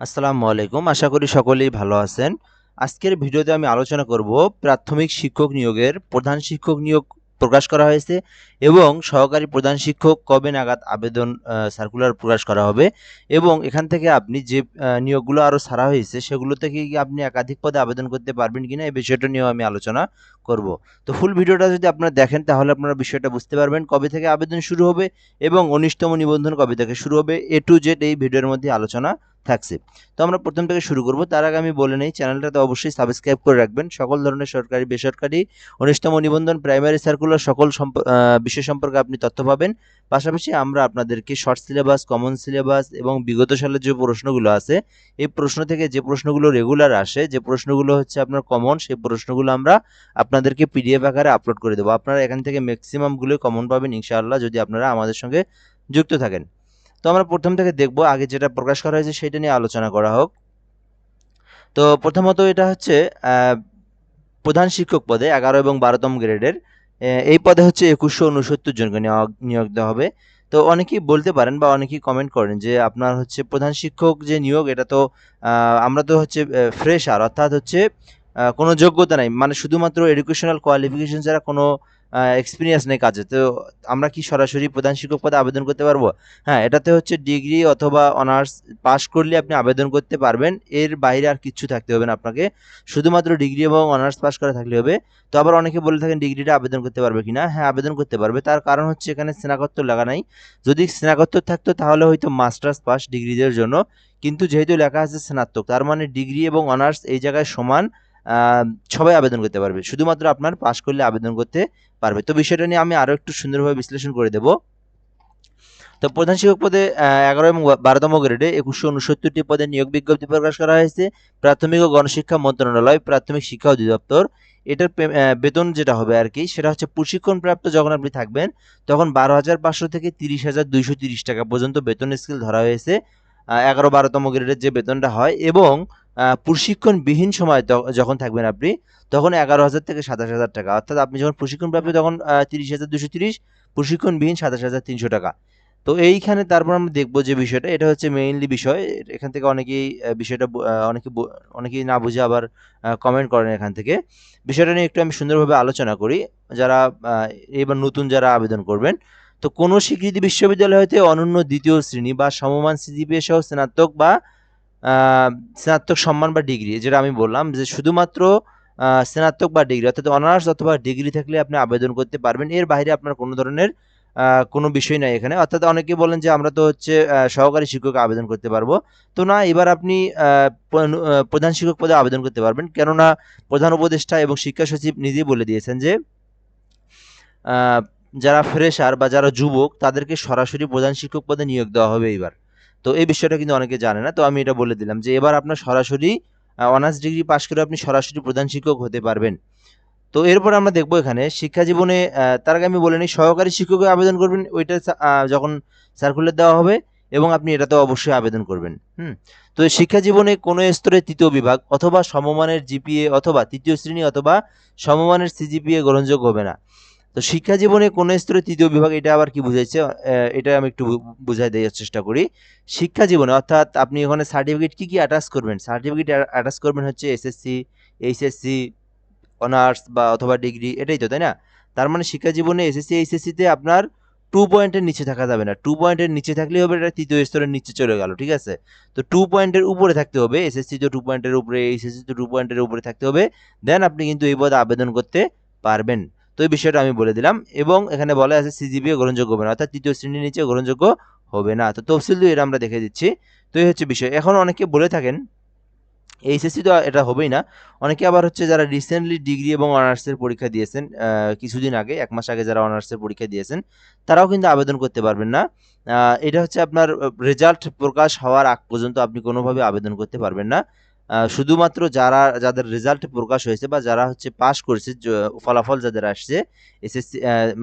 আসসালামু আলাইকুম। আশা করি সকলেই ভালো আছেন। আজকের ভিডিওতে আমি আলোচনা করব প্রাথমিক শিক্ষক নিয়োগের প্রধান শিক্ষক নিয়োগ প্রকাশ করা হয়েছে এবং সহকারী প্রধান শিক্ষক কবে নাগাদ আবেদন সার্কুলার প্রকাশ করা হবে এবং এখান থেকে আপনি যে নিয়োগগুলো আরও ছাড়া হয়েছে সেগুলো থেকে কি আপনি একাধিক পদে আবেদন করতে পারবেন কিনা এই বিষয়টা নিয়েও আমি আলোচনা করব। তো ফুল ভিডিওটা যদি আপনারা দেখেন তাহলে আপনারা বিষয়টা বুঝতে পারবেন কবে থেকে আবেদন শুরু হবে এবং উনিশতম নিবন্ধন কবে থেকে শুরু হবে। এ টু জেড এই ভিডিওর মধ্যে আলোচনা থাকছে। তো আমরা প্রথম থেকে শুরু করব। তার আগে আমি বলে নেই, চ্যানেলটাতে অবশ্যই সাবস্ক্রাইব করে রাখবেন। সকল ধরনের সরকারি, বেসরকারি উনিশতম নিবন্ধন প্রাইমারি সার্কুলার সকল বিষয় সম্পর্কে আপনি তথ্য পাবেন। পাশাপাশি আমরা আপনাদেরকে শর্ট সিলেবাস কমন সিলেবাস এবং বিগত সালের যে প্রশ্নগুলো আছে, এই প্রশ্ন থেকে যে প্রশ্নগুলো রেগুলার আসে, যে প্রশ্নগুলো হচ্ছে আপনার কমন সেই প্রশ্নগুলো আমরা আপনাদেরকে পিডিএফ আকারে আপলোড করে দেবো। আপনারা এখান থেকে ম্যাক্সিমামগুলোই কমন পাবেন, ইনশাআল্লাহ, যদি আপনারা আমাদের সঙ্গে যুক্ত থাকেন। তো আমরা প্রথম থেকে দেখব আগে যেটা প্রকাশ করা হয়েছে সেটা নিয়ে আলোচনা করা হোক। তো প্রথমত এটা হচ্ছে প্রধান শিক্ষক পদে এগারো এবং বারোতম গ্রেডের এই পদে হচ্ছে একুশশো উনসত্তর জনকে নিয়োগ নিয়োগ দেওয়া হবে। তো অনেকেই বলতে পারেন বা অনেকেই কমেন্ট করেন যে আপনার হচ্ছে প্রধান শিক্ষক যে নিয়োগ, এটা তো আমরা তো হচ্ছে ফ্রেশার অর্থাৎ হচ্ছে কোনো যোগ্যতা নাই। মানে শুধুমাত্র এডুকেশনাল কোয়ালিফিকেশন ছাড়া কোনো এক্সপিরিয়েন্স নেই কাজে তো আমরা কি সরাসরি প্রধান শিক্ষক পদে আবেদন করতে পারব? হ্যাঁ এটাতে হচ্ছে ডিগ্রি অথবা অনার্স পাশ করলে আপনি আবেদন করতে পারবেন। এর বাইরে আর কিচ্ছু থাকতে হবে না আপনাকে। শুধুমাত্র ডিগ্রি এবং অনার্স পাস করা থাকলে হবে। তো আবার অনেকে বলে থাকেন ডিগ্রিটা আবেদন করতে পারবে কিনা? হ্যাঁ আবেদন করতে পারবে। তার কারণ হচ্ছে এখানে স্নাতকোত্তর লাগা নাই। যদি স্নাতকোত্তর থাকতো তাহলে হয়তো মাস্টার্স পাস ডিগ্রিদের জন্য। কিন্তু যেহেতু লেখা আছে স্নাতক, তার মানে ডিগ্রি এবং অনার্স এই জায়গায় সমান। সবাই আবেদন করতে পারবে। শুধুমাত্র আপনার পাশ করলে আবেদন করতে পারবে। তো বিষয়টা নিয়ে আমি আরও একটু সুন্দরভাবে বিশ্লেষণ করে দেব। তো প্রধান শিক্ষক পদে এগারো এবং বারোতম গ্রেডে একুশশো উনসত্তরটি পদে নিয়োগ বিজ্ঞপ্তি প্রকাশ করা হয়েছে। প্রাথমিক ও গণশিক্ষা মন্ত্রণালয়, প্রাথমিক শিক্ষা অধিদপ্তর। এটার বেতন যেটা হবে আর কি, সেটা হচ্ছে প্রশিক্ষণপ্রাপ্ত যখন আপনি থাকবেন, তখন বারো হাজার পাঁচশো থেকে তিরিশ হাজার দুইশো তিরিশ টাকা পর্যন্ত বেতন স্কেল ধরা হয়েছে। এগারো বারোতম গ্রেডের যে বেতনটা হয় এবং প্রশিক্ষণবিহীন সময় যখন থাকবেন আপনি, তখন এগারো হাজার থেকে সাতাশ হাজার টাকা। অর্থাৎ আপনি যখন প্রশিক্ষণপ্রাপ্ত তখন তিরিশ হাজার দুশো তিরিশ, প্রশিক্ষণবিহীন সাতাশ হাজার তিনশো টাকা। তো এইখানে তারপর আমরা দেখব যে বিষয়টা, এটা হচ্ছে মেইনলি বিষয়। এখান থেকে অনেকেই বিষয়টা অনেকে অনেকেই না বুঝে আবার কমেন্ট করেন এখান থেকে। বিষয়টা নিয়ে একটু আমি সুন্দরভাবে আলোচনা করি। যারা এবার নতুন যারা আবেদন করবেন, তো কোনো স্বীকৃতি বিশ্ববিদ্যালয় হতে অনন্য দ্বিতীয় শ্রেণি বা সমমান সিজিপিএ সহ স্নাতক বা স্নাতক সম্মান বা ডিগ্রি যেটা আমি বললাম যে শুধুমাত্র স্নাতক বা ডিগ্রি অর্থাৎ অনার্স অথবা ডিগ্রি থাকলে আপনি আবেদন করতে পারবেন। এর বাইরে আপনার কোনো ধরনের কোনো বিষয় নাই এখানে। অর্থাৎ অনেকে বলেন যে আমরা তো হচ্ছে সহকারী শিক্ষক আবেদন করতে পারব। তো না, এবার আপনি প্রধান শিক্ষক পদে আবেদন করতে পারবেন। কেননা প্রধান উপদেষ্টা এবং শিক্ষা সচিব নিজেই বলে দিয়েছেন যে যারা ফ্রেশার বা যারা যুবক তাদেরকে সরাসরি প্রধান শিক্ষক পদে নিয়োগ দেওয়া হবে এবার তো এই বিষয়টা কিন্তু অনেকে জানে না। তো আমি এটা বলে দিলাম যে এবার আপনার সরাসরি অনার্স ডিগ্রি পাশ করে আপনি সরাসরি প্রধান শিক্ষক হতে পারবেন। তো এরপর আমরা দেখব এখানে, শিক্ষা জীবনে তার আগে আমি বলে নিই, সহকারী শিক্ষকে আবেদন করবেন, ওইটা যখন সার্কুলার দেওয়া হবে এবং আপনি এটাতে অবশ্যই আবেদন করবেন। হুম? তো শিক্ষা জীবনে কোনো স্তরে তৃতীয় বিভাগ অথবা সমমানের জিপিএ অথবা তৃতীয় শ্রেণি অথবা সমমানের সিজিপিএ গ্রহণযোগ্য হবে না। তো শিক্ষা জীবনে কোনো স্তরে তৃতীয় বিভাগ এটা আবার কি বুঝাইছে? এটা আমি একটু বুঝাই দেওয়ার চেষ্টা করি। শিক্ষা জীবনে অর্থাৎ আপনি ওখানে সার্টিফিকেট কি কি অ্যাটাচ করবেন? সার্টিফিকেট অ্যাটাচ করবেন হচ্ছে এসএসসি এইচএসসি অনার্স বা অথবা ডিগ্রি এটাই তো, তাই না? তার মানে শিক্ষা জীবনে এসএসসি এইচএসসিতে আপনার টু পয়েন্টের নিচে থাকা যাবে না। টু পয়েন্টের নিচে থাকলেই হবে, এটা তৃতীয় স্তরের নিচে চলে গেল, ঠিক আছে? তো টু পয়েন্টের উপরে থাকতে হবে এসএসসি তো টু পয়েন্টের উপরে এইচএসসি তো টু পয়েন্টের উপরে থাকতে হবে দেন আপনি কিন্তু এই পদে আবেদন করতে পারবেন। তো এই বিষয়টা আমি বলে দিলাম। এবং এখানে বলা আছে সিজিপিএ গ্রহণযোগ্য হবে না, অর্থাৎ তৃতীয় শ্রেণির নিচে গ্রহণযোগ্য হবে না। তো তফসিল দুই এটা আমরা দেখে দিচ্ছি। তো এই হচ্ছে বিষয়। এখন অনেকে বলে থাকেন, এইচএসসি তো এটা হবেই না। অনেকে আবার হচ্ছে যারা রিসেন্টলি ডিগ্রি এবং অনার্সের পরীক্ষা দিয়েছেন কিছুদিন আগে, এক মাস আগে যারা অনার্সের পরীক্ষা দিয়েছেন, তারাও কিন্তু আবেদন করতে পারবেন না। এটা হচ্ছে আপনার রেজাল্ট প্রকাশ হওয়ার আগ পর্যন্ত আপনি কোনোভাবে আবেদন করতে পারবেন না। শুধুমাত্র যারা, যাদের রেজাল্ট প্রকাশ হয়েছে বা যারা হচ্ছে পাস করেছে ফলাফল যাদের আসছে এসএসসি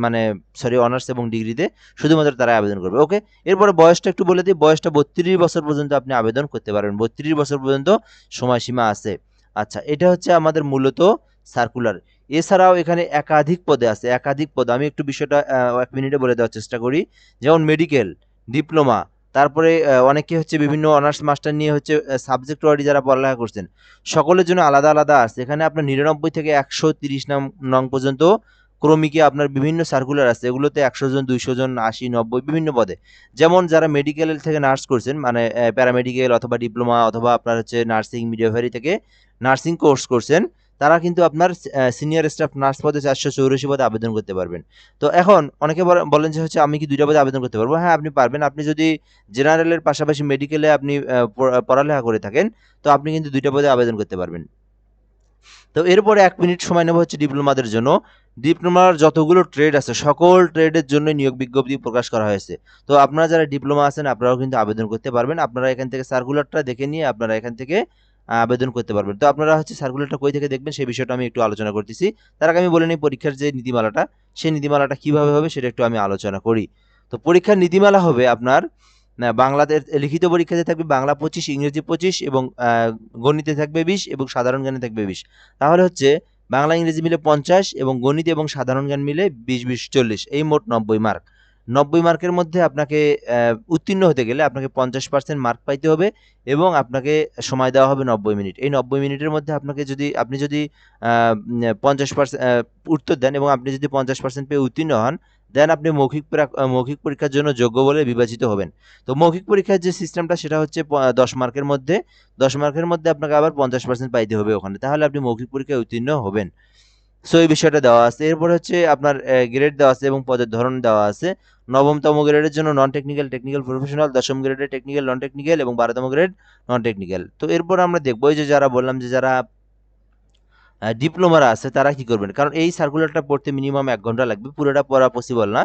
মানে সরি অনার্স এবং ডিগ্রিতে শুধুমাত্র তারা আবেদন করবে। ওকে এরপরে বয়সটা একটু বলে দিই। বয়সটা বত্রিশ বছর পর্যন্ত আপনি আবেদন করতে পারবেন বত্রিশ বছর পর্যন্ত সময়সীমা আছে। আচ্ছা এটা হচ্ছে আমাদের মূলত সার্কুলার এছাড়াও এখানে একাধিক পদে আছে। একাধিক পদ। আমি একটু বিষয়টা এক মিনিটে বলে দেওয়ার চেষ্টা করি। যেমন মেডিকেল ডিপ্লোমা তারপরে অনেকে হচ্ছে বিভিন্ন অনার্স মাস্টার নিয়ে হচ্ছে সাবজেক্ট ওয়ারি যারা পড়ালেখা করছেন, সকলের জন্য আলাদা আলাদা আছে। এখানে আপনার নিরানব্বই থেকে একশো তিরিশ নং পর্যন্ত ক্রমিকে আপনার বিভিন্ন সার্কুলার আছে। এগুলোতে একশো জন, দুইশো জন, আশি, নব্বই, বিভিন্ন পদে। যেমন যারা মেডিকেল থেকে নার্স করছেন মানে প্যারামেডিকেল অথবা ডিপ্লোমা অথবা আপনার হচ্ছে নার্সিং মিডিওভারি থেকে নার্সিং কোর্স করছেন তারা কিন্তু আপনার সিনিয়র স্টাফ নার্স পদে চারশো চৌরাশি পদে আবেদন করতে পারবেন। তো এখন অনেকে বলে- বলেন যে হচ্ছে, আমি কি দুইটা পদে আবেদন করতে পারব? হ্যাঁ আপনি পারবেন। আপনি যদি জেনারেলের পাশাপাশি মেডিকেলে আপনি পড়ালেখা করে থাকেন, তো আপনি কিন্তু দুইটা পদে আবেদন করতে পারবেন। তো এরপরে এক মিনিট সময় নেব হচ্ছে ডিপ্লোমাদের জন্য। ডিপ্লোমার যতগুলো ট্রেড আছে, সকল ট্রেডের জন্য নিয়োগ বিজ্ঞপ্তি প্রকাশ করা হয়েছে। তো আপনারা যারা ডিপ্লোমা আছেন, আপনারাও কিন্তু আবেদন করতে পারবেন। আপনারা এখান থেকে সার্কুলারটা দেখে নিয়ে আপনারা এখান থেকে আবেদন করতে পারবেন। তো আপনারা হচ্ছে সার্কুলারটা কই থেকে দেখবেন সেই বিষয়টা আমি একটু আলোচনা করতেছি। তার আগে আমি বলে নিই পরীক্ষার যে নীতিমালাটা, সেই নীতিমালাটা কীভাবে হবে সেটা একটু আমি আলোচনা করি। তো পরীক্ষার নীতিমালা হবে আপনার বাংলাতে লিখিত পরীক্ষাতে থাকবে বাংলা পঁচিশ, ইংরেজি পঁচিশ এবং গণিতে থাকবে বিশ এবং সাধারণ জ্ঞানে থাকবে বিশ। তাহলে হচ্ছে বাংলা, ইংরেজি মিলে পঞ্চাশ এবং গণিত এবং সাধারণ জ্ঞান মিলে বিশ বিশ, চল্লিশ। এই মোট নব্বই মার্ক নব্বই মার্কের মধ্যে আপনাকে উত্তীর্ণ হতে গেলে আপনাকে পঞ্চাশ পার্সেন্ট মার্ক পাইতে হবে এবং আপনাকে সময় দেওয়া হবে নব্বই মিনিট। এই নব্বই মিনিটের মধ্যে আপনাকে যদি, আপনি যদি পঞ্চাশ পার্সেন্ট উত্তর দেন এবং আপনি যদি পঞ্চাশ পার্সেন্ট পেয়ে উত্তীর্ণ হন দেন আপনি মৌখিক মৌখিক পরীক্ষার জন্য যোগ্য বলে বিবেচিত হবেন। তো মৌখিক পরীক্ষার যে সিস্টেমটা সেটা হচ্ছে দশ মার্কের মধ্যে, দশ মার্কের মধ্যে আপনাকে আবার পঞ্চাশ পার্সেন্ট পাইতে হবে ওখানে। তাহলে আপনি মৌখিক পরীক্ষায় উত্তীর্ণ হবেন। সো এই বিষয়টা দেওয়া আছে। এরপর হচ্ছে আপনার গ্রেড দেওয়া আছে এবং পদের ধরন দেওয়া আছে। নবমতম গ্রেডের জন্য নন টেকনিক্যাল টেকনিক্যাল প্রফেশনাল দশম গ্রেডের টেকনিক্যাল নন টেকনিক্যাল এবং বারোতম গ্রেড নন টেকনিক্যাল তো এরপর আমরা দেখব যে যারা বললাম যে যারা ডিপ্লোমারা আছে, তারা কি করবেন? কারণ এই সার্কুলারটা পড়তে মিনিমাম এক ঘণ্টা লাগবে, পুরোটা পড়া পসিবল না।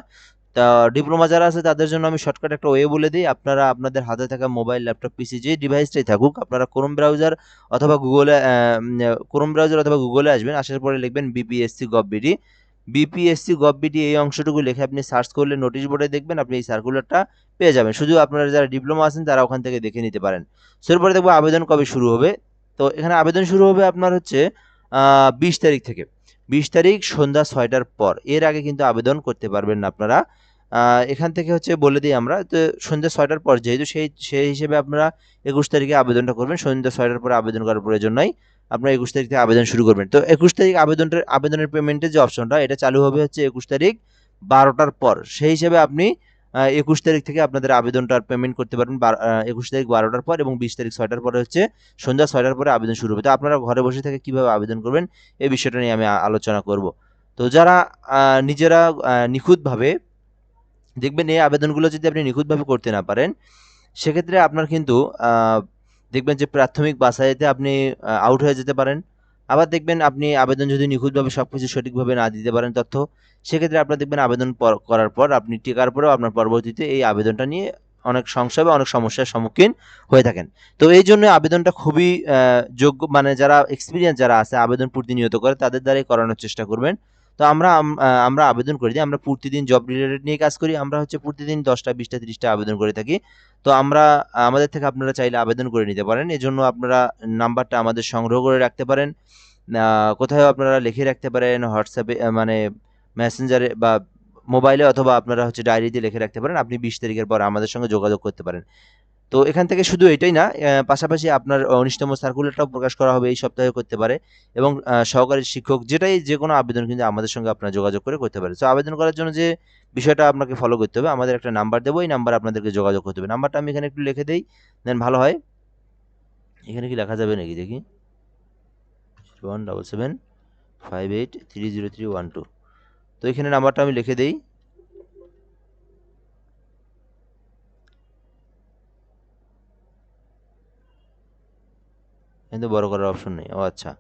তা ডিপ্লোমা যারা আছে তাদের জন্য আমি শর্টকাট একটা ওয়ে বলে দিই। আপনারা আপনাদের হাতে থাকা মোবাইল ল্যাপটপ পিসি যে ডিভাইসটাই থাকুক, আপনারা ক্রোম ব্রাউজার অথবা গুগলে ক্রোম ব্রাউজার অথবা গুগলে আসবেন, আসার পরে লিখবেন BPSC gov BD BPSC gov BD এই অংশটুকু লিখে আপনি সার্চ করলে নোটিশ বোর্ডে দেখবেন, আপনি এই সার্কুলারটা পেয়ে যাবেন। শুধু আপনারা যারা ডিপ্লোমা আছেন, তারা ওখান থেকে দেখে নিতে পারেন। সো এরপরে দেখব আবেদন কবে শুরু হবে। তো, এখানে আবেদন শুরু হবে আপনার হচ্ছে বিশ তারিখ থেকে। বিশ তারিখ সন্ধ্যা ছয়টার পর। এর আগে কিন্তু আবেদন করতে পারবেন না আপনারা। এখান থেকে হচ্ছে বলে দিই আমরা তো সন্ধ্যা ছয়টার পর যেহেতু সেই সেই হিসেবে আপনারা একুশ তারিখে আবেদনটা করবেন, সন্ধ্যা ছয়টার পরে আবেদন করার প্রয়োজন নাই। আপনারা একুশ তারিখ থেকে আবেদন শুরু করবেন। তো একুশ তারিখ আবেদনটা, আবেদনের পেমেন্টের যে অপশনটা এটা চালু হবে হচ্ছে একুশ তারিখ বারোটার পর। সেই হিসেবে আপনি একুশ তারিখ থেকে আপনাদের আবেদনটার পেমেন্ট করতে পারবেন। একুশ তারিখ বারোটার পর এবং বিশ তারিখ ছয়টার পরে হচ্ছে সন্ধ্যা ছয়টার পরে আবেদন শুরু হবে। তো আপনারা ঘরে বসে থেকে কীভাবে আবেদন করবেন এই বিষয়টা নিয়ে আমি আলোচনা করব। তো যারা নিজেরা নিখুঁতভাবে দেখবেন এই আবেদনগুলো যদি আপনি নিখুঁতভাবে করতে না পারেন, সেক্ষেত্রে আপনার কিন্তু দেখবেন যে প্রাথমিক বাছাইতে আপনি আউট হয়ে যেতে পারেন। আবার দেখবেন আপনি আবেদন যদি নিখুঁতভাবে সব কিছু সঠিকভাবে না দিতে পারেন তথ্য সেক্ষেত্রে আপনার দেখবেন আবেদন করার পর আপনি টিকার পরেও আপনার পরবর্তীতে এই আবেদনটা নিয়ে অনেক সংশয় বা অনেক সমস্যার সম্মুখীন হয়ে থাকেন। তো এই জন্য আবেদনটা খুবই যোগ্য মানে যারা এক্সপিরিয়েন্স যারা আছে, আবেদন প্রতিনিয়ত করে, তাদের দ্বারাই করানোর চেষ্টা করবেন। তো আমরা আমরা আবেদন করি আমরা প্রতিদিন জব রিলেটেড নিয়ে কাজ করি, আমরা হচ্ছে প্রতিদিন দশটা, বিশটা, তিরিশটা আবেদন করে থাকি। তো আমরা, আমাদের থেকে আপনারা চাইলে আবেদন করে নিতে পারেন। এজন্য আপনারা নাম্বারটা আমাদের সংগ্রহ করে রাখতে পারেন। কোথাও আপনারা লিখে রাখতে পারেন, হোয়াটসঅ্যাপে মানে মেসেঞ্জারে বা মোবাইলে অথবা আপনারা হচ্ছে ডায়েরিতে লিখে রাখতে পারেন। আপনি বিশ তারিখের পর আমাদের সঙ্গে যোগাযোগ করতে পারেন। তো এখান থেকে শুধু এটাই না পাশাপাশি আপনার উনিশতম সার্কুলারটাও প্রকাশ করা হবে, এই সপ্তাহে করতে পারে এবং সহকারী শিক্ষক যেটাই যে কোনো আবেদন কিন্তু আমাদের সঙ্গে আপনার যোগাযোগ করে করতে পারে তো আবেদন করার জন্য যে বিষয়টা আপনাকে ফলো করতে হবে, আমাদের একটা নাম্বার দেবো, এই নাম্বার আপনাদেরকে যোগাযোগ করতে হবে। নাম্বারটা আমি এখানে একটু লিখে দিই, দেন ভালো হয়। এখানে কি লেখা যাবে নাকি দেখি? One double seven five eight three zero three one two তো এখানে নাম্বারটা আমি লিখে দেই। কিন্তু বড় করার অপশন নেই। ও আচ্ছা।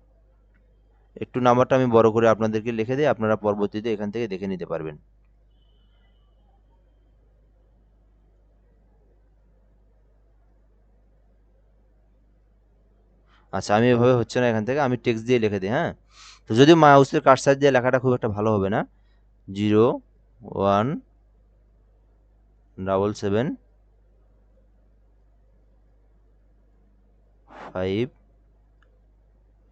একটু নাম্বারটা আমি বড় করে আপনাদেরকে লিখে দিই, আপনারা পরবর্তীতে এখান থেকে দেখে নিতে পারবেন। আচ্ছা আমি এভাবে হচ্ছে না এখান থেকে, আমি টেক্সট দিয়ে লিখে দিই হ্যাঁ? তো যদি মাউসের কার্সার দিয়ে লেখাটা খুব একটা ভালো হবে না zero one double seven five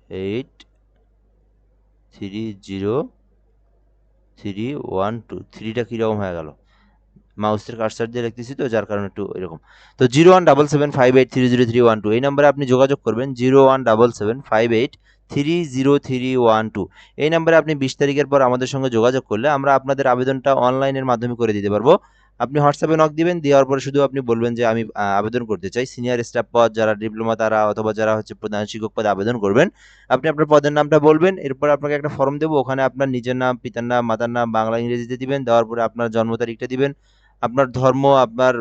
eight three zero three one two. থ্রিটা কীরকম হয়ে গেল? মাউসের কার্সার দিয়ে লিখতেছি তো, যার কারণে একটু এরকম। তো zero one double seven five eight three zero three one two, এই নাম্বারে আপনি যোগাযোগ করবেন zero one double seven five eight three zero three one two এই নাম্বারে আপনি বিশ তারিখের পর আমাদের সঙ্গে যোগাযোগ করলে আমরা আপনাদের আবেদনটা অনলাইনের মাধ্যমে করে দিতে পারব। আপনি হোয়াটসঅ্যাপে নক দিবেন, দেওয়ার পরে শুধু আপনি বলবেন যে আমি আবেদন করতে চাই। সিনিয়র স্টাফ পদ, যারা ডিপ্লোমা তারা অথবা যারা হচ্ছে প্রধান শিক্ষক পদে আবেদন করবেন, আপনি আপনার পদের নামটা বলবেন, এরপর আপনাকে একটা ফর্ম দেবো। ওখানে আপনার নিজের নাম, পিতার নাম, মাতার নাম, বাংলা, ইংরেজিতে দিবেন। দেওয়ার পরে আপনার জন্ম তারিখটা দিবেন। আপনার ধর্ম, আপনার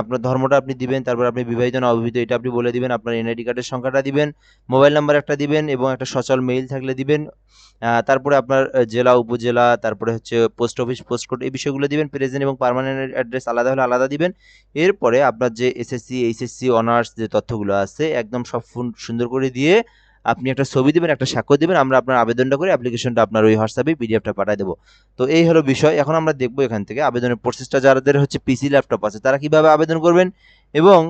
আপনার ধর্মটা আপনি দিবেন, তারপর আপনি বিবাহিত না অবিবাহিত, এটা আপনি বলে দিবেন, আপনার এনআইডি কার্ডের সংখ্যাটা দিবেন, মোবাইল নাম্বার একটা দিবেন এবং একটা সচল মেইল থাকলে দিবেন তারপরে আপনার জেলা, উপজেলা, তারপরে হচ্ছে পোস্ট অফিস, পোস্ট কোড এই বিষয়গুলো দিবেন, প্রেজেন্ট এবং পারমানেন্ট অ্যাড্রেস আলাদা হলে আলাদা দিবেন, এরপরে আপনার যে এসএসসি, এইচএসসি, অনার্স যে তথ্যগুলো আছে, একদম সব সুন্দর করে দিয়ে আপনি একটা ছবি দেবেন, একটা স্বাক্ষর দেবেন, আমরা আপনার আবেদনটা করে অ্যাপ্লিকেশনটা আপনার ওই হোয়াটসঅ্যাপে পিডিএফটা পাঠিয়ে দেবো। তো এই হলো বিষয়। এখন আমরা দেখব এখান থেকে আবেদনের প্রসেসটা যাদের হচ্ছে পিসি ল্যাপটপ আছে, তারা কীভাবে আবেদন করবেন এবং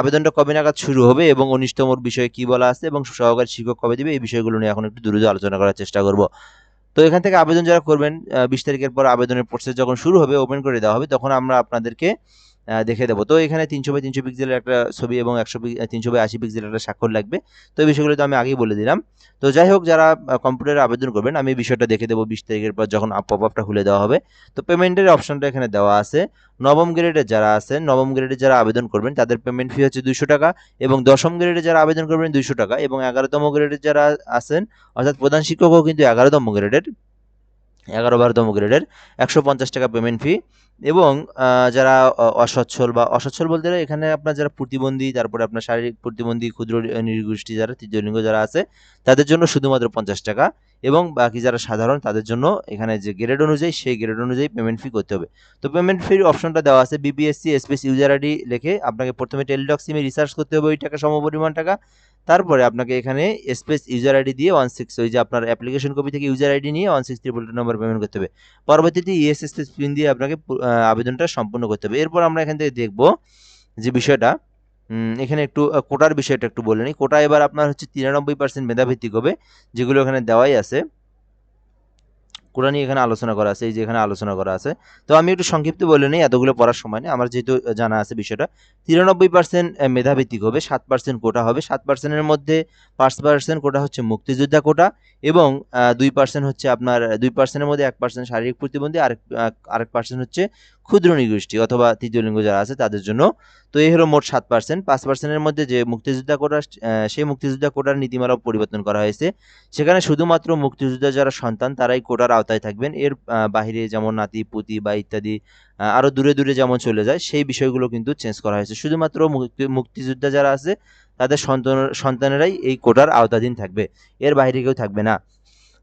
আবেদনটা কবে নাগাদ শুরু হবে এবং উনিশতমর বিষয়ে কি বলা আছে এবং সহকারী শিক্ষক কবে দেবে, এই বিষয়গুলো নিয়ে এখন একটু দ্রুত আলোচনা করার চেষ্টা করব। তো এখান থেকে আবেদন যারা করবেন বিশ তারিখের পর আবেদনের প্রসেস যখন শুরু হবে ওপেন করে দেওয়া হবে, তখন আমরা আপনাদেরকে দেখে দেবো। তো এখানে তিনশো বাই তিনশো পিক্সেলের একটা ছবি এবং একশো তিনশো বাই আশি পিক্সেলের একটা স্বাক্ষর লাগবে। তো এই বিষয়গুলো তো আমি আগেই বলে দিলাম। তো যাই হোক, যারা কম্পিউটারে আবেদন করবেন, আমি বিষয়টা দেখে দেবো বিশ তারিখের পর যখন পপ আপটা খুলে দেওয়া হবে। তো পেমেন্টের অপশনটা এখানে দেওয়া আছে। নবম গ্রেডের যারা আছেন, নবম গ্রেডে যারা আবেদন করবেন, তাদের পেমেন্ট ফি হচ্ছে দুইশো টাকা এবং দশম গ্রেডে যারা আবেদন করবেন, দুইশো টাকা এবং এগারোতম গ্রেডের যারা আছেন, অর্থাৎ প্রধান শিক্ষকও কিন্তু এগারোতম গ্রেডের এগারো বারোতম গ্রেডের একশো পঞ্চাশ টাকা পেমেন্ট ফি এবং যারা অসচ্ছল বা অসচ্ছল বলতে গেলে এখানে আপনার যারা প্রতিবন্ধী, তারপরে আপনার শারীরিক প্রতিবন্ধী, ক্ষুদ্র নির্গোষ্ঠী যারা তৃতীয় লিঙ্গ যারা আছে, তাদের জন্য শুধুমাত্র পঞ্চাশ টাকা এবং বাকি যারা সাধারণ, তাদের জন্য এখানে যে গ্রেড অনুযায়ী, সেই গ্রেড অনুযায়ী পেমেন্ট ফি করতে হবে। তো পেমেন্ট ফির অপশনটা দেওয়া আছে বিপিএসসি স্পেস ইউজার আইডি লিখে আপনাকে প্রথমে টেলিডক সিমে রিসার্চ করতে হবে ওই টাকা, সমপরিমাণ টাকা। তারপরে আপনাকে এখানে স্পেস ইউজার আইডি দিয়ে ওয়ান সিক্স ওই যে আপনার অ্যাপ্লিকেশন কপি থেকে ইউজার আইডি নিয়ে ওয়ান সিক্স ট্রিপল টু নম্বর পেমেন্ট করতে হবে। পরবর্তীতে ইএসএসএস পিন দিয়ে আপনাকে আবেদনটা সম্পূর্ণ করতে হবে। এরপর আমরা এখান থেকে দেখব যে বিষয়টা। এখানে একটু কোটার বিষয়টা একটু বলে নিই। কোটা এবার আপনার হচ্ছে তিরানব্বই পার্সেন্ট মেধাভিত্তিক হবে, যেগুলো এখানে দেওয়াই আছে। নিয়ে এখানে আলোচনা করা আছে, এই যে এখানে আলোচনা করা আছে। তো আমি একটু সংক্ষিপ্ত বলে নিই, এতগুলো পড়ার সময় নেই। আমার যেহেতু জানা আছে বিষয়টা, তিরানব্বই পার্সেন্ট মেধাভিত্তিক হবে, সাত পার্সেন্ট কোটা হবে। সাত পার্সেন্টের মধ্যে পাঁচ পার্সেন্ট কোটা হচ্ছে মুক্তিযোদ্ধা কোটা এবং দুই পার্সেন্ট হচ্ছে আপনার, দুই পার্সেন্টের মধ্যে এক পার্সেন্ট শারীরিক প্রতিবন্ধী, আরেক আরেক পার্সেন্ট হচ্ছে ক্ষুদ্র নৃগোষ্ঠী অথবা তৃতীয় লিঙ্গ যারা আছে তাদের জন্য। তো এই হলো মোট সাত পার্সেন্ট পাঁচ পার্সেন্টের মধ্যে যে মুক্তিযোদ্ধা কোটা সেই মুক্তিযোদ্ধা কোটার নীতিমালাও পরিবর্তন করা হয়েছে। সেখানে শুধুমাত্র মুক্তিযোদ্ধা যারা সন্তান, তারাই কোটার আওতায় থাকবেন। এর বাহিরে যেমন নাতি, পুতি বা ইত্যাদি আরও দূরে দূরে যেমন চলে যায়, সেই বিষয়গুলো কিন্তু চেঞ্জ করা হয়েছে। শুধুমাত্র মুক্তি- মুক্তিযোদ্ধা যারা আছে, তাদের সন্তান, সন্তানেরাই এই কোটার আওতাধীন থাকবে। এর বাইরে কেউ থাকবে না।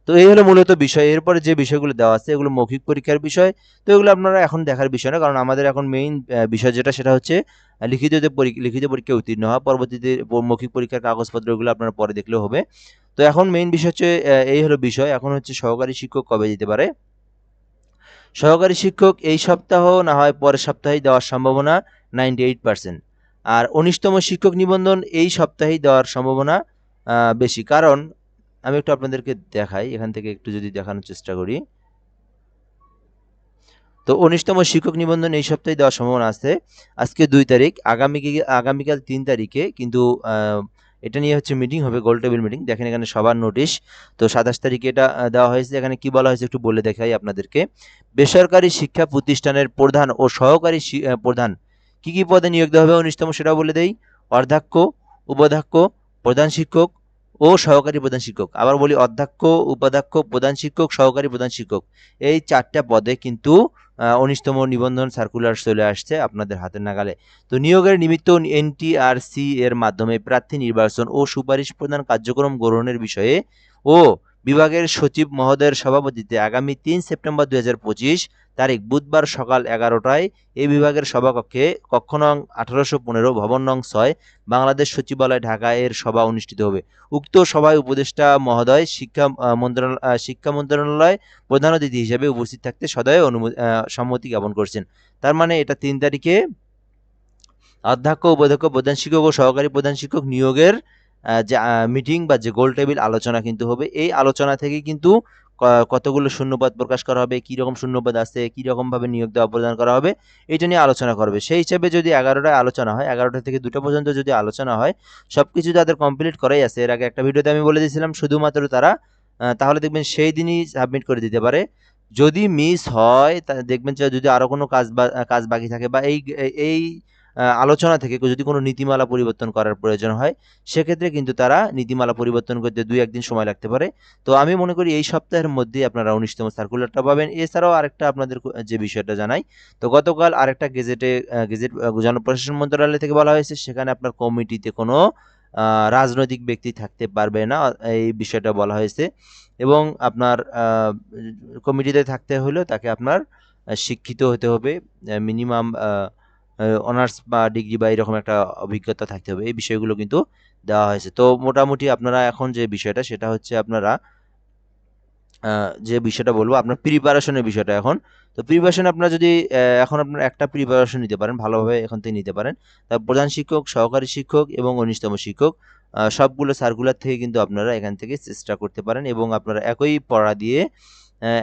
তো এই হলো মূলত বিষয়। এরপরে যে বিষয়গুলো দেওয়া আছে, এগুলো মৌখিক পরীক্ষার বিষয়। তো এগুলো আপনারা এখন দেখার বিষয় না, কারণ আমাদের এখন মেইন বিষয় যেটা, সেটা হচ্ছে লিখিত যে লিখিত পরীক্ষায় উত্তীর্ণ হওয়া। পরবর্তীতে মৌখিক পরীক্ষার কাগজপত্রগুলো আপনারা পরে দেখলেও হবে। তো এখন মেইন বিষয় হচ্ছে এই হলো বিষয়। এখন হচ্ছে সহকারী শিক্ষক কবে দিতে পারে? সহকারী শিক্ষক এই সপ্তাহ, না হয় পরের সপ্তাহেই দেওয়ার সম্ভাবনা নাইনটি এইট পার্সেন্ট আর উনিশতম শিক্ষক নিবন্ধন এই সপ্তাহেই দেওয়ার সম্ভাবনা বেশি। কারণ আমি একটু আপনাদেরকে দেখাই, এখান থেকে একটু যদি দেখানোর চেষ্টা করি। তো উনিশতম শিক্ষক নিবন্ধন এই সপ্তাহে দেওয়ার সম্ভাবনা আছে। আজকে দুই তারিখ, আগামী আগামীকাল তিন তারিখে কিন্তু এটা নিয়ে হচ্ছে মিটিং হবে গোল টেবিল মিটিং দেখেন এখানে সবার নোটিশ তো সাতাশ তারিখে এটা দেওয়া হয়েছে। এখানে কি বলা হয়েছে একটু বলে দেখাই আপনাদেরকে। বেসরকারি শিক্ষা প্রতিষ্ঠানের প্রধান ও সহকারী প্রধান। কি কি পদে নিয়োগ দেওয়া হবে উনিশতম সেটাও বলে দেই। অর্ধাক্ষ উপাধ্যক্ষ, প্রধান শিক্ষক ও সহকারী প্রধান শিক্ষক। আবার বলি অধ্যক্ষ, উপাধ্যক্ষ, প্রধান শিক্ষক, সহকারী প্রধান শিক্ষক। এই চারটা পদে কিন্তু উনিশতম নিবন্ধন সার্কুলার চলে আসছে আপনাদের হাতের নাগালে। তো নিয়োগের নিমিত্ত এনটিআরসি এর মাধ্যমে প্রার্থী নির্বাচন ও সুপারিশ প্রদান কার্যক্রম গ্রহণের বিষয়ে ও বিভাগের সচিব মহোদয়ের সভাপতিত্বে আগামী তিন সেপ্টেম্বর দুই হাজার পঁচিশ তারিখ বুধবার সকাল এগারোটায় এই বিভাগের সভাকক্ষে কক্ষ নং আঠারোশো পনেরো ভবন নং ছয় বাংলাদেশ সচিবালয় ঢাকা এর সভা অনুষ্ঠিত হবে। উক্ত সভায় উপদেষ্টা মহোদয় শিক্ষা মন্ত্রণালয় শিক্ষা মন্ত্রণালয় প্রধান অতিথি হিসেবে উপস্থিত থাকতে সদয় অনুমতি সম্মতি জ্ঞাপন করছেন। তার মানে এটা তিন তারিখে অধ্যক্ষ উপাধ্যক্ষ, প্রধান শিক্ষক ও সহকারী প্রধান শিক্ষক নিয়োগের যে মিটিং বা যে গোল টেবিল আলোচনা কিন্তু হবে। এই আলোচনা থেকে কিন্তু কতগুলো শূন্যপদ প্রকাশ করা হবে কী রকম শূন্যপদ আছে কী রকমভাবে নিয়োগ দেওয়া প্রদান করা হবে, এটা নিয়ে আলোচনা করবে। সেই হিসাবে যদি এগারোটায় আলোচনা হয়, এগারোটা থেকে দুটো পর্যন্ত যদি আলোচনা হয় সব কিছু তাদের কমপ্লিট করাই আছে। এর আগে একটা ভিডিওতে আমি বলে দিয়েছিলাম, শুধুমাত্র তারা তাহলে দেখবেন সেই দিনই সাবমিট করে দিতে পারে। যদি মিস হয়, তা, দেখবেন যদি আরও কোনো কাজ কাজ বাকি থাকে বা এই এই আলোচনা থেকে যদি কোনো নীতিমালা পরিবর্তন করার প্রয়োজন হয়, সেক্ষেত্রে কিন্তু তারা নীতিমালা পরিবর্তন করতে দুই একদিন সময় লাগতে পারে। তো আমি মনে করি এই সপ্তাহের মধ্যেই আপনারা উনিশতম সার্কুলারটা পাবেন। এছাড়াও আরেকটা আপনাদের যে বিষয়টা জানাই, তো গতকাল আরেকটা গেজেটে গেজেট জনপ্রশাসন মন্ত্রণালয় থেকে বলা হয়েছে, সেখানে আপনার কমিটিতে কোনো রাজনৈতিক ব্যক্তি থাকতে পারবে না, এই বিষয়টা বলা হয়েছে। এবং আপনার কমিটিতে থাকতে হলেও তাকে আপনার শিক্ষিত হতে হবে মিনিমাম অনার্স বা ডিগ্রি বা এরকম একটা অভিজ্ঞতা থাকতে হবে। এই বিষয়গুলো কিন্তু দেওয়া হয়েছে। তো মোটামুটি আপনারা এখন যে বিষয়টা, সেটা হচ্ছে আপনারা যে বিষয়টা বলব, আপনার প্রিপারেশনের বিষয়টা এখন। তো প্রিপারেশন আপনারা যদি এখন আপনার একটা প্রিপারেশন নিতে পারেন, ভালোভাবে এখান থেকে নিতে পারেন। তা প্রধান শিক্ষক, সহকারী শিক্ষক এবং উনিশতম শিক্ষক সবগুলো সার্কুলার থেকে কিন্তু আপনারা এখান থেকে চেষ্টা করতে পারেন এবং আপনারা একই পড়া দিয়ে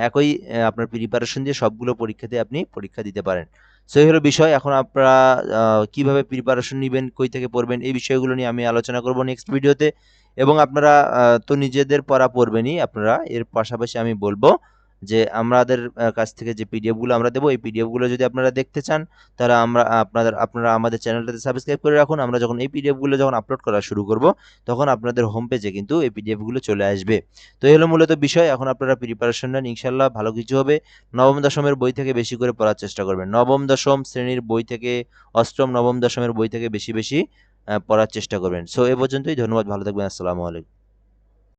একই আপনার প্রিপারেশন দিয়ে সবগুলো পরীক্ষাতে আপনি পরীক্ষা দিতে পারেন। সো এই হলো বিষয়, এখন আপনারা কীভাবে প্রিপারেশন নেবেন, কই থেকে পড়বেন, এই বিষয়গুলো নিয়ে আমি আলোচনা করব নেক্সট ভিডিওতে এবং আপনারা তো নিজেদের পড়া পড়বেনই, আপনারা, এর পাশাপাশি আমি বলব যে আমাদের কাছ থেকে যে পিডিএফগুলো আমরা দেবো, এই পিডিএফগুলো যদি আপনারা দেখতে চান, তাহলে আমরা আপনাদের, আপনারা আমাদের চ্যানেলটাতে সাবস্ক্রাইব করে রাখুন। আমরা যখন এই পিডিএফগুলো যখন আপলোড করা শুরু করব, তখন আপনাদের হোম পেজে কিন্তু এই পিডিএফগুলো চলে আসবে। তো এই হলো মূলত বিষয়। এখন আপনারা প্রিপারেশন নেন ইনশাল্লাহ ভালো কিছু হবে। নবম দশমের বই থেকে বেশি করে পড়ার চেষ্টা করবেন। নবম দশম শ্রেণির বই থেকে, অষ্টম, নবম দশমের বই থেকে বেশি বেশি পড়ার চেষ্টা করবেন। সো এ পর্যন্তই। ধন্যবাদ। ভালো থাকবেন। আসসালামু আলাইকুম।